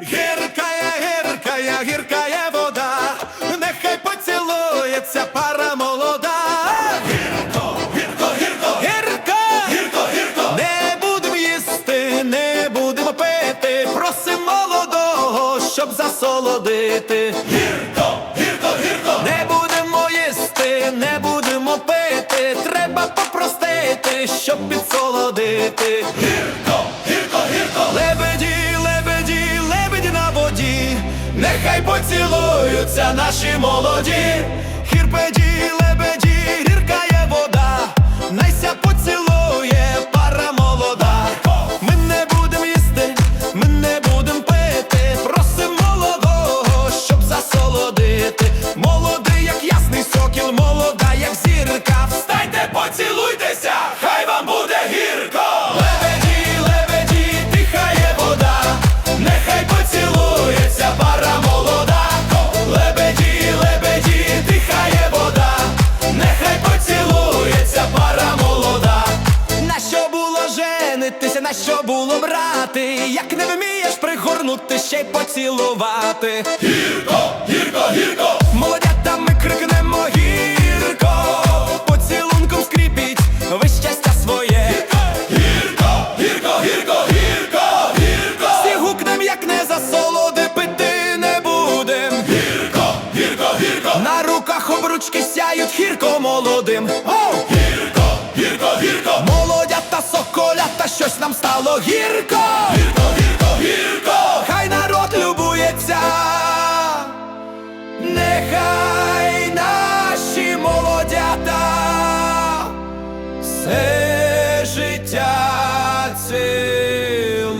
Гіркая, гіркая, гіркая вода, нехай поцілується пара молода. Гірко, гірко, гірко, гірко, гірко, гірко. Не будемо їсти, не будемо пити. Просим молодого, щоб засолодити. Гірко, гірко, гірко. Не будемо їсти, не будемо пити. Треба попростити, щоб підсолодити. Гірко, Нехай поцілуються наші молоді. Женитися, на що було брати? Як не вмієш пригорнути, ще й поцілувати. Гірко, гірко, гірко. Молодята, ми крикнемо гірко. Поцілунком скріпіть ви щастя своє. Гірко, гірко, гірко, гірко, гірко. Всі гукнем, як не засолоди, пити не будем. Гірко, гірко, гірко. На руках обручки сяють гірко молодим. Щось нам стало гірко. Гірко, гірко, гірко. Хай народ любується. Нехай наші молодята все життя цілуються.